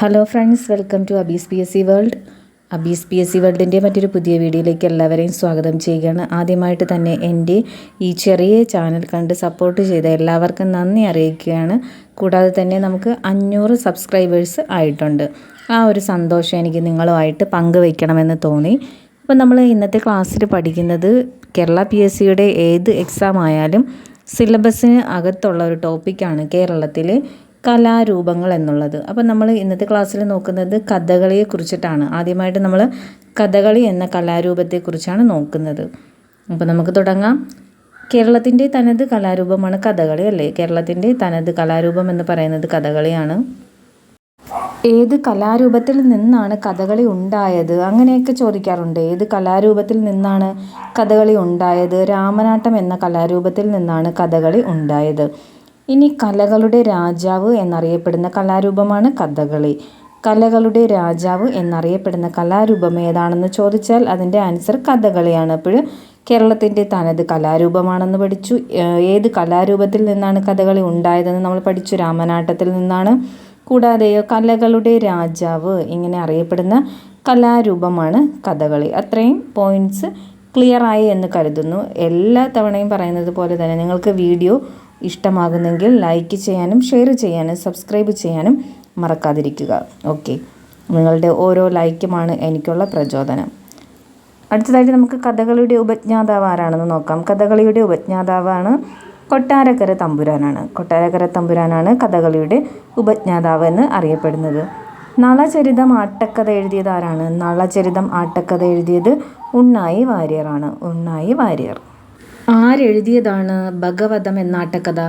Hello friends welcome to Abi's P S C world Abi's P S C വേൾഡിന്റെ മറ്റൊരു പുതിയ വീഡിയോയിലേക്ക് എല്ലാവരെയും സ്വാഗതം ചെയ്യുകയാണ്. ആദ്യമായിട്ട് തന്നെ എന്റെ ഈ ചെറിയ ചാനൽ കണ്ട് സപ്പോർട്ട് ചെയ്ത എല്ലാവർക്കും നന്ദി അറിയിക്കുകയാണ്. കൂടാതെ തന്നെ നമുക്ക് അഞ്ഞൂറ് സബ്സ്ക്രൈബേഴ്സ് ആയിട്ടുണ്ട്. ആ ഒരു സന്തോഷം എനിക്ക് നിങ്ങളുമായിട്ട് പങ്കുവയ്ക്കണമെന്ന് തോന്നി. അപ്പോൾ നമ്മൾ ഇന്നത്തെ ക്ലാസ്സിൽ പഠിക്കുന്നത് കേരള പി എസ് സിയുടെ ഏത് എക്സാം ആയാലും സിലബസിന് അകത്തുള്ള ഒരു ടോപ്പിക്കാണ് കേരളത്തിലെ കലാരൂപങ്ങൾ എന്നുള്ളത് അപ്പോൾ നമ്മൾ ഇന്നത്തെ ക്ലാസ്സിൽ നോക്കുന്നത് കഥകളിയെ കുറിച്ചിട്ടാണ് ആദ്യമായിട്ട് നമ്മൾ കഥകളി എന്ന കലാരൂപത്തെക്കുറിച്ചാണ് നോക്കുന്നത്. അപ്പോൾ നമുക്ക് തുടങ്ങാം. കേരളത്തിന്റെ തനത് കലാരൂപമാണ് കഥകളി അല്ലേ? കേരളത്തിന്റെ തനത് കലാരൂപം എന്ന് പറയുന്നത് കഥകളിയാണ്. ഏത് കലാരൂപത്തിൽ നിന്നാണ് കഥകളി ഉണ്ടായത്? അങ്ങനെയൊക്കെ ചോദിക്കാറുണ്ട്. ഏത് കലാരൂപത്തിൽ നിന്നാണ് കഥകളി ഉണ്ടായത്? രാമനാട്ടം എന്ന കലാരൂപത്തിൽ നിന്നാണ് കഥകളി ഉണ്ടായത്. ഇനി കലകളുടെ രാജാവ് എന്നറിയപ്പെടുന്ന കലാരൂപമാണ് കഥകളി. കലകളുടെ രാജാവ് എന്നറിയപ്പെടുന്ന കലാരൂപം ഏതാണെന്ന് ചോദിച്ചാൽ അതിന്റെ ആൻസർ കഥകളിയാണ്. അപ്പോൾ കേരളത്തിന്റെ തനത് കലാരൂപമാണെന്ന് പഠിച്ചു. ഏത് കലാരൂപത്തിൽ നിന്നാണ് കഥകളി ഉണ്ടായതെന്ന് നമ്മൾ പഠിച്ചു. രാമനാട്ടത്തിൽ നിന്നാണ്. കൂടാതെ കലകളുടെ രാജാവ് ഇങ്ങനെ അറിയപ്പെടുന്ന കലാരൂപമാണ് കഥകളി. അത്രയും പോയിന്റ്സ് ക്ലിയറായി എന്ന് കരുതുന്നു. എല്ലാ തവണയും പറയുന്നത് പോലെ തന്നെ നിങ്ങൾക്ക് വീഡിയോ ഇഷ്ടമാകുന്നെങ്കിൽ ലൈക്ക് ചെയ്യാനും ഷെയർ ചെയ്യാനും സബ്സ്ക്രൈബ് ചെയ്യാനും മറക്കാതിരിക്കുക. ഓക്കെ നിങ്ങളുടെ ഓരോ ലൈക്കുമാണ് എനിക്കുള്ള പ്രചോദനം. അടുത്തതായിട്ട് നമുക്ക് കഥകളിയുടെ ഉപജ്ഞാതാവ് ആരാണെന്ന് നോക്കാം. കഥകളിയുടെ ഉപജ്ഞാതാവാണ് കൊട്ടാരക്കര തമ്പുരാനാണ്. കൊട്ടാരക്കര തമ്പുരാനാണ് കഥകളിയുടെ ഉപജ്ഞാതാവ് എന്ന് അറിയപ്പെടുന്നത്. നളചരിതം ആട്ടക്കഥ എഴുതിയത് ആരാണ്? നളചരിതം ആട്ടക്കഥ എഴുതിയത് ഉണ്ണായി വാര്യറാണ് ഉണ്ണായി വാര്യർ. ആരെഴുതിയതാണ് ഭഗവതം എന്ന എന്നാട്ടക്കഥ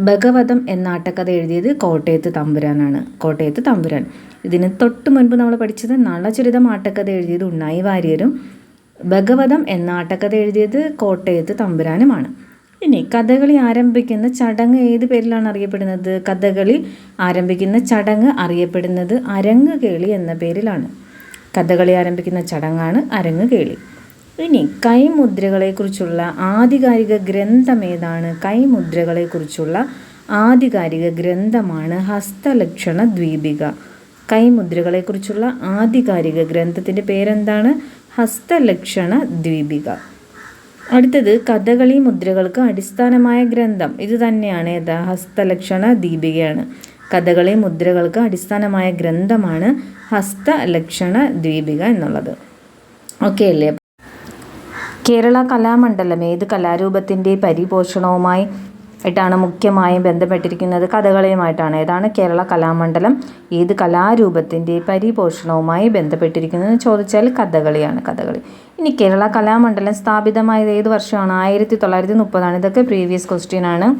ഭഗവതം എന്ന എന്നാട്ടക്കഥ എഴുതിയത് കോട്ടയത്ത് തമ്പുരാനാണ്. കോട്ടയത്ത് തമ്പുരാൻ. ഇതിന് തൊട്ട് മുൻപ് നമ്മൾ പഠിച്ചത് നളചരിതം ആട്ടക്കഥ എഴുതിയത് ഉണ്ണായി വാര്യരും ഭഗവതം എന്ന ആട്ടക്കഥ എഴുതിയത് കോട്ടയത്ത് തമ്പുരാനുമാണ്. ഇനി കഥകളി ആരംഭിക്കുന്ന ചടങ്ങ് ഏത് പേരിലാണ് അറിയപ്പെടുന്നത്? കഥകളി ആരംഭിക്കുന്ന ചടങ്ങ് അറിയപ്പെടുന്നത് അരങ്ങ് കേളി എന്ന പേരിലാണ്. കഥകളി ആരംഭിക്കുന്ന ചടങ്ങാണ് അരങ്ങ് കേളി. ഇനി കൈമുദ്രകളെക്കുറിച്ചുള്ള ആധികാരിക ഗ്രന്ഥം ഏതാണ്? കൈമുദ്രകളെക്കുറിച്ചുള്ള ആധികാരിക ഗ്രന്ഥമാണ് ഹസ്തലക്ഷണ ദ്വീപിക. കൈമുദ്രകളെക്കുറിച്ചുള്ള ആധികാരിക ഗ്രന്ഥത്തിന്റെ പേരെന്താണ്? ഹസ്തലക്ഷണ ദ്വീപിക. അടുത്തത് കഥകളി മുദ്രകൾക്ക് അടിസ്ഥാനമായ ഗ്രന്ഥം. ഇത് തന്നെയാണ് ഏതാ ഹസ്തലക്ഷണ ദീപികയാണ്. കഥകളി മുദ്രകൾക്ക് അടിസ്ഥാനമായ ഗ്രന്ഥമാണ് ഹസ്തലക്ഷണ ദ്വീപിക എന്നുള്ളത്. ഓക്കെ അല്ലേ? കേരള കലാമണ്ഡലം ഏത് കലാരൂപത്തിന്റെ പരിപോഷണവുമായി ആയിട്ടാണ് മുഖ്യമായും ബന്ധപ്പെട്ടിരിക്കുന്നത്. കഥകളിയുമായിട്ടാണ്. ഏതാണ്? കേരള കലാമണ്ഡലം. ഏത് കലാരൂപത്തിന്റെ പരിപോഷണവുമായി ബന്ധപ്പെട്ടിരിക്കുന്നത് ചോദിച്ചാൽ കഥകളിയാണ് കഥകളി. ഇനി കേരള കലാമണ്ഡലം സ്ഥാപിതമായത് ഏത് വർഷമാണ്? ആയിരത്തി തൊള്ളായിരത്തി മുപ്പതാണ് ഇതൊക്കെ പ്രീവിയസ് ക്വസ്റ്റ്യൻ ആണ്.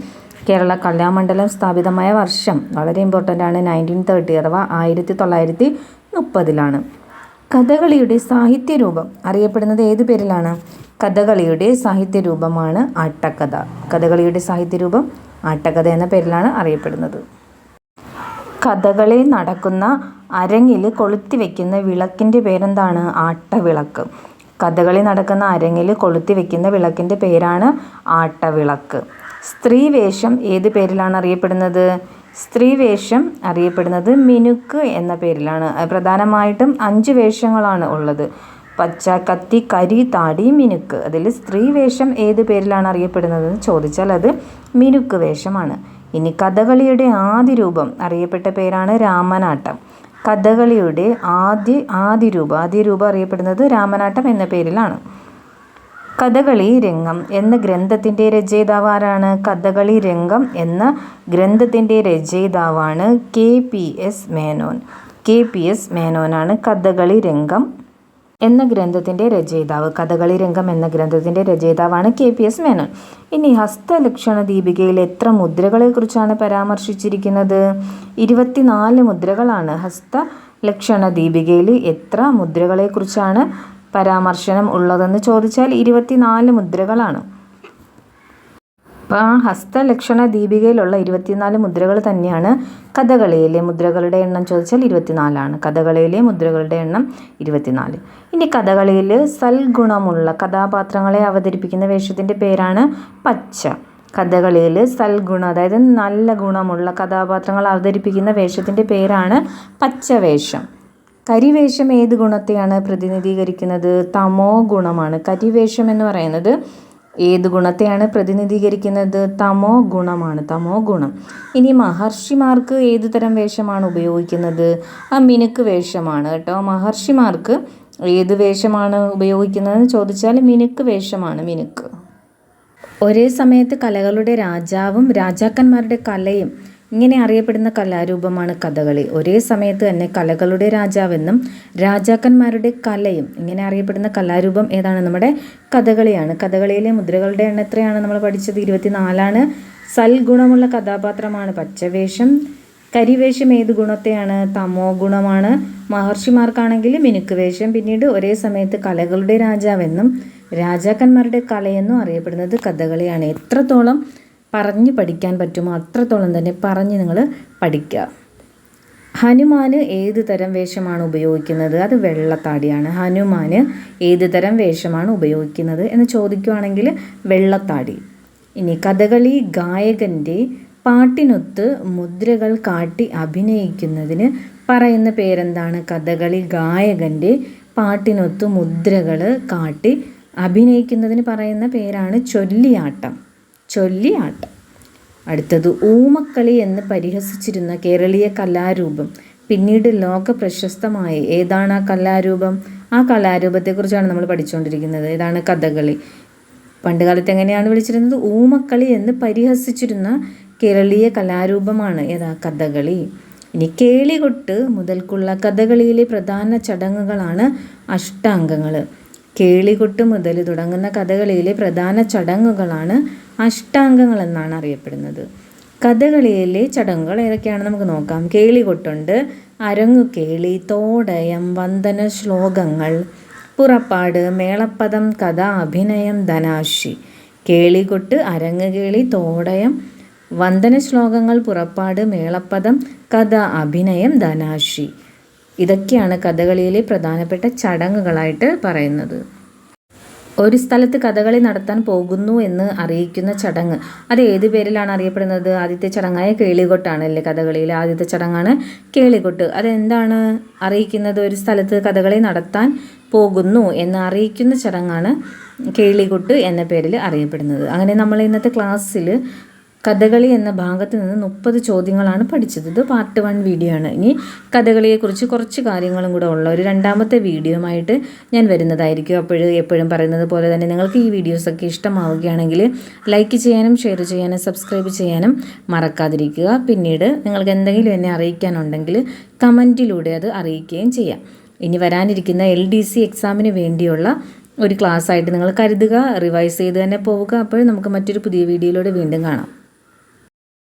കേരള കലാമണ്ഡലം സ്ഥാപിതമായ വർഷം വളരെ ഇമ്പോർട്ടന്റ് ആണ്. നയന്റീൻ തേർട്ടി അഥവാ ആയിരത്തി തൊള്ളായിരത്തി മുപ്പതിലാണ് കഥകളിയുടെ സാഹിത്യരൂപം. അറിയപ്പെടുന്നത് ഏത് പേരിലാണ്? കഥകളിയുടെ സാഹിത്യരൂപമാണ് ആട്ടക്കഥ. കഥകളിയുടെ സാഹിത്യരൂപം ആട്ടക്കഥ എന്ന പേരിലാണ് അറിയപ്പെടുന്നത്. കഥകളി നടക്കുന്ന അരങ്ങിൽ കൊളുത്തി വയ്ക്കുന്ന വിളക്കിന്റെ പേരെന്താണ്? ആട്ടവിളക്ക്. കഥകളി നടക്കുന്ന അരങ്ങിൽ കൊളുത്തി വയ്ക്കുന്ന വിളക്കിന്റെ പേരാണ് ആട്ടവിളക്ക്. സ്ത്രീവേഷം ഏത് പേരിലാണ് അറിയപ്പെടുന്നത്? സ്ത്രീവേഷം അറിയപ്പെടുന്നത് മിനുക്ക് എന്ന പേരിലാണ്. പ്രധാനമായിട്ടും അഞ്ച് വേഷങ്ങളാണ് ഉള്ളത്. പച്ച കത്തി കരി താടി മിനുക്ക്. അതിൽ സ്ത്രീ വേഷം ഏത് പേരിലാണ് അറിയപ്പെടുന്നത് എന്ന് ചോദിച്ചാൽ അത് മിനുക്ക് വേഷമാണ്. ഇനി കഥകളിയുടെ ആദ്യ രൂപം അറിയപ്പെട്ട പേരാണ് രാമനാട്ടം. കഥകളിയുടെ ആദ്യ ആദ്യ രൂപം ആദ്യ രൂപം അറിയപ്പെടുന്നത് രാമനാട്ടം എന്ന പേരിലാണ്. കഥകളി രംഗം എന്ന ഗ്രന്ഥത്തിന്റെ രചയിതാവ് ആരാണ് കഥകളി രംഗം എന്ന ഗ്രന്ഥത്തിന്റെ രചയിതാവാണ് K P S Menon. K P S മേനോനാണ് Kathakali Rangam എന്ന ഗ്രന്ഥത്തിന്റെ രചയിതാവ്. കഥകളി രംഗം എന്ന ഗ്രന്ഥത്തിന്റെ രചയിതാവാണ് കെ പി എസ് മേനോൻ. ഇനി ഹസ്തലക്ഷണ ദീപികയിൽ എത്ര മുദ്രകളെക്കുറിച്ചാണ് പരാമർശിച്ചിരിക്കുന്നത്? ഇരുപത്തിനാല് മുദ്രകളാണ് ഹസ്ത ലക്ഷണ ദീപികയിൽ എത്ര മുദ്രകളെക്കുറിച്ചാണ് പരാമർശനം ഉള്ളതെന്ന് ചോദിച്ചാൽ ഇരുപത്തിനാല് മുദ്രകളാണ്. അപ്പോൾ ആ ഹസ്തലക്ഷണ ദീപികയിലുള്ള ഇരുപത്തിനാല് മുദ്രകൾ തന്നെയാണ് കഥകളിയിലെ മുദ്രകളുടെ എണ്ണം ചോദിച്ചാൽ ഇരുപത്തിനാലാണ്. കഥകളിയിലെ മുദ്രകളുടെ എണ്ണം ഇരുപത്തിനാല്. ഇനി കഥകളിയിൽ സൽഗുണമുള്ള കഥാപാത്രങ്ങളെ അവതരിപ്പിക്കുന്ന വേഷത്തിന്റെ പേരാണ് പച്ച. കഥകളിയിൽ സൽഗുണം അതായത് നല്ല ഗുണമുള്ള കഥാപാത്രങ്ങൾ അവതരിപ്പിക്കുന്ന വേഷത്തിന്റെ പേരാണ് പച്ചവേഷം. കരിവേഷം ഏത് ഗുണത്തെയാണ് പ്രതിനിധീകരിക്കുന്നത്? തമോ ഗുണമാണ്. കരിവേഷം എന്ന് പറയുന്നത് ഏത് ഗുണത്തെയാണ് പ്രതിനിധീകരിക്കുന്നത്? തമോ ഗുണമാണ്. തമോ ഗുണം. ഇനി മഹർഷിമാർക്ക് ഏത് തരം വേഷമാണ് ഉപയോഗിക്കുന്നത്? ആ മിനുക്ക് വേഷമാണ് കേട്ടോ. മഹർഷിമാർക്ക് ഏത് വേഷമാണ് ഉപയോഗിക്കുന്നതെന്ന് ചോദിച്ചാൽ മിനുക്ക് വേഷമാണ് മിനുക്ക്. ഒരേ സമയത്ത് കലകളുടെ രാജാവും രാജാക്കന്മാരുടെ കലയും ഇങ്ങനെ അറിയപ്പെടുന്ന കലാരൂപമാണ് കഥകളി. ഒരേ സമയത്ത് തന്നെ കലകളുടെ രാജാവെന്നും രാജാക്കന്മാരുടെ കലയും ഇങ്ങനെ അറിയപ്പെടുന്ന കലാരൂപം ഏതാണ് നമ്മുടെ കഥകളിയാണ്. കഥകളിയിലെ മുദ്രകളുടെ എണ്ണം എത്രയാണ് നമ്മൾ പഠിച്ചത്? ഇരുപത്തിനാലാണ്. സൽഗുണമുള്ള കഥാപാത്രമാണ് പച്ചവേഷം. കരിവേഷം ഏത് ഗുണത്തെയാണ്? തമോ ഗുണമാണ്. മഹർഷിമാർക്കാണെങ്കിൽ മിനുക്ക് വേഷം പിന്നീട് ഒരേ സമയത്ത് കലകളുടെ രാജാവെന്നും രാജാക്കന്മാരുടെ കലയെന്നും അറിയപ്പെടുന്നത് കഥകളിയാണ്. എത്രത്തോളം പറഞ്ഞ് പഠിക്കാൻ പറ്റുമോ? അത്രത്തോളം തന്നെ പറഞ്ഞ് നിങ്ങൾ പഠിക്കുക. ഹനുമാൻ ഏത് തരം വേഷമാണ് ഉപയോഗിക്കുന്നത്? അത് വെള്ളത്താടിയാണ്. ഹനുമാൻ ഏത് തരം വേഷമാണ് ഉപയോഗിക്കുന്നത് എന്ന് ചോദിക്കുവാണെങ്കിൽ വെള്ളത്താടി. ഇനി കഥകളി ഗായകന്റെ പാട്ടിനൊത്ത് മുദ്രകൾ കാട്ടി അഭിനയിക്കുന്നതിന് പറയുന്ന പേരെന്താണ്? കഥകളി ഗായകന്റെ പാട്ടിനൊത്ത് മുദ്രകൾ കാട്ടി അഭിനയിക്കുന്നതിന് പറയുന്ന പേരാണ് ചൊല്ലിയാട്ടം. ചൊല്ലിയാട്ടം. അടുത്തത് ഊമക്കളി എന്ന് പരിഹസിച്ചിരുന്ന കേരളീയ കലാരൂപം. പിന്നീട് ലോക പ്രശസ്തമായി ഏതാണ് ആ കലാരൂപം? ആ കലാരൂപത്തെക്കുറിച്ചാണ് നമ്മൾ പഠിച്ചുകൊണ്ടിരിക്കുന്നത് ഏതാണ് കഥകളി? പണ്ടുകാലത്ത് എങ്ങനെയാണ് വിളിച്ചിരുന്നത്? ഊമക്കളി എന്ന് പരിഹസിച്ചിരുന്ന കേരളീയ കലാരൂപമാണ് ഏതാ കഥകളി. ഇനി കേളികൊട്ട് മുതൽക്കുള്ള കഥകളിയിലെ പ്രധാന ചടങ്ങുകളാണ് അഷ്ടാംഗങ്ങൾ. കേളികൊട്ട് മുതൽ തുടങ്ങുന്ന കഥകളിയിലെ പ്രധാന ചടങ്ങുകളാണ് അഷ്ടാംഗങ്ങൾ എന്നാണ് അറിയപ്പെടുന്നത്. കഥകളിയിലെ ചടങ്ങുകൾ ഏതൊക്കെയാണ് നമുക്ക് നോക്കാം. കേളികൊട്ടുണ്ട് അരങ്ങുകേളി തോടയം വന്ദന ശ്ലോകങ്ങൾ പുറപ്പാട് മേളപ്പദം കഥ അഭിനയം ധനാശി. കേളികൊട്ട് അരങ്ങുകേളി തോടയം വന്ദന ശ്ലോകങ്ങൾ പുറപ്പാട് മേളപ്പദം കഥ അഭിനയം ധനാശി. ഇതൊക്കെയാണ് കഥകളിയിലെ പ്രധാനപ്പെട്ട ചടങ്ങുകളായിട്ട് പറയുന്നത്. ഒരു സ്ഥലത്ത് കഥകളി നടത്താൻ പോകുന്നു എന്ന് അറിയിക്കുന്ന ചടങ്ങ്. അത് ഏത് പേരിലാണ് അറിയപ്പെടുന്നത്? ആദ്യത്തെ ചടങ്ങായ കേളികൊട്ടാണ് അല്ലേ കഥകളിയിലെ ആദ്യത്തെ ചടങ്ങാണ് കേളികൊട്ട്. അതെന്താണ് അറിയിക്കുന്നത്? ഒരു സ്ഥലത്ത് കഥകളി നടത്താൻ പോകുന്നു എന്ന് അറിയിക്കുന്ന ചടങ്ങാണ് കേളികൊട്ട് എന്ന പേരിൽ അറിയപ്പെടുന്നത്. അങ്ങനെ നമ്മൾ ഇന്നത്തെ ക്ലാസ്സിൽ കഥകളി എന്ന ഭാഗത്ത് നിന്ന് മുപ്പത് ചോദ്യങ്ങളാണ് പഠിച്ചത്. ഇത് പാർട്ട് വൺ വീഡിയോ ആണ്. ഇനി കഥകളിയെക്കുറിച്ച് കുറച്ച് കാര്യങ്ങളും കൂടെ ഉള്ള ഒരു രണ്ടാമത്തെ വീഡിയോയുമായിട്ട് ഞാൻ വരുന്നതായിരിക്കും. അപ്പോഴും എപ്പോഴും പറയുന്നത് പോലെ തന്നെ നിങ്ങൾക്ക് ഈ വീഡിയോസൊക്കെ ഇഷ്ടമാവുകയാണെങ്കിൽ ലൈക്ക് ചെയ്യാനും ഷെയർ ചെയ്യാനും സബ്സ്ക്രൈബ് ചെയ്യാനും മറക്കാതിരിക്കുക. പിന്നീട് നിങ്ങൾക്ക് എന്തെങ്കിലും എന്നെ അറിയിക്കാനുണ്ടെങ്കിൽ കമന്റിലൂടെ അത് അറിയിക്കുകയും ചെയ്യാം. ഇനി വരാനിരിക്കുന്ന എൽ ഡി സി എക്സാമിന് വേണ്ടിയുള്ള ഒരു ക്ലാസ് ആയിട്ട് നിങ്ങൾ കരുതുക റിവൈസ് ചെയ്ത് തന്നെ പോവുക. അപ്പോൾ നമുക്ക് മറ്റൊരു പുതിയ വീഡിയോയിലൂടെ വീണ്ടും കാണാം.